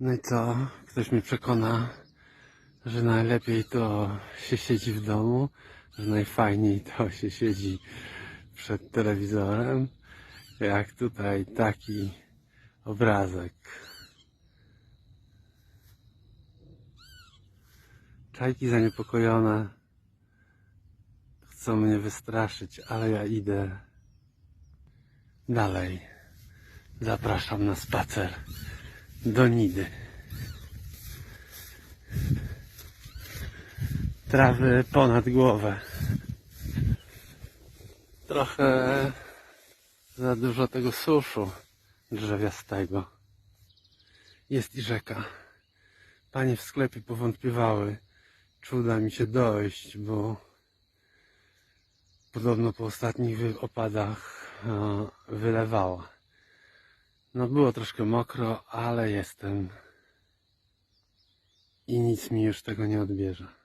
No i co? Ktoś mnie przekona, że najlepiej to się siedzi w domu, że najfajniej to się siedzi przed telewizorem. Jak tutaj taki obrazek. Czajki zaniepokojone chcą mnie wystraszyć, ale ja idę dalej. Zapraszam na spacer do Nidy. Trawy ponad głowę. Trochę za dużo tego suszu drzewiastego. Jest i rzeka. Panie w sklepie powątpiewały, czy uda mi się dojść, bo podobno po ostatnich opadach wylewała. No było troszkę mokro, ale jestem. I nic mi już tego nie odbierze.